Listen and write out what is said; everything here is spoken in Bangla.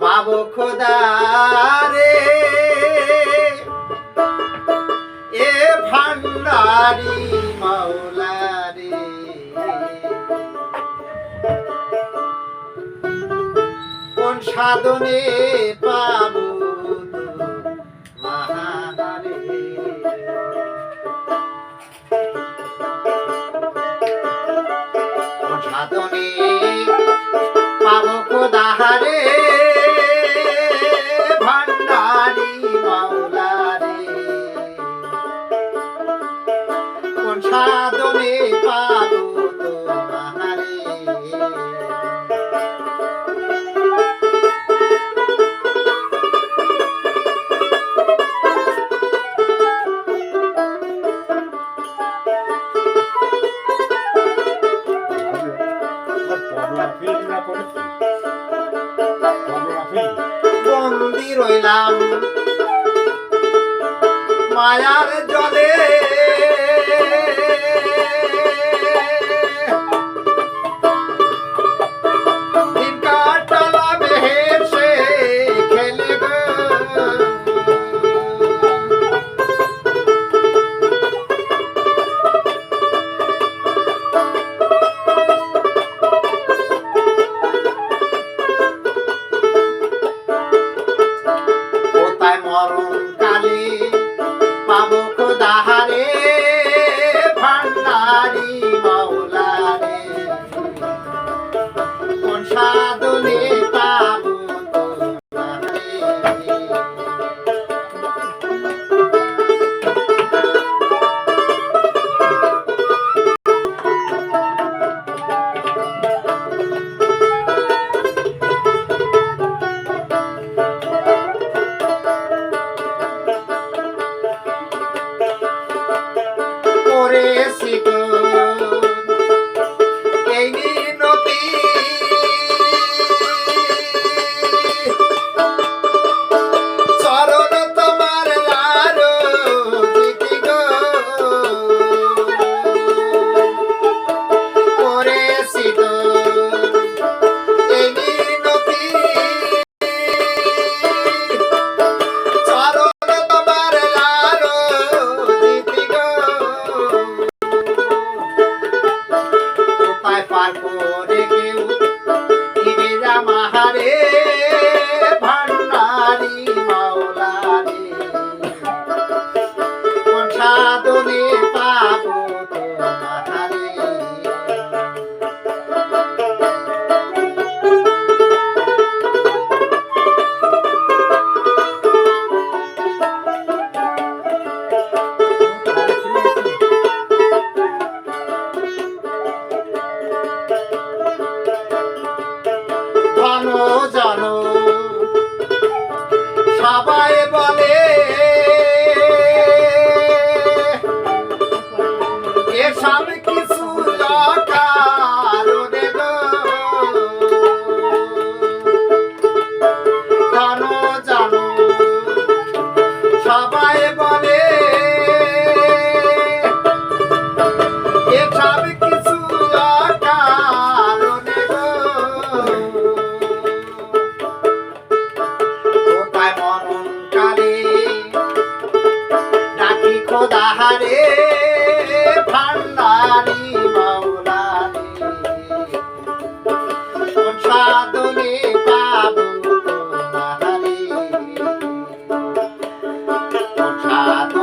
পাবো খোদা রে। এ ভান্ডারি মাওলারে কোন সাধনে পাবো বন্দি রইলাম। মায়ার জলে কেউ ইরেরা মাহারে ভান্ডারি মাওলারে সাধন সব কিছু লকারে গো জানো জানো সবাই বলে এ সব job.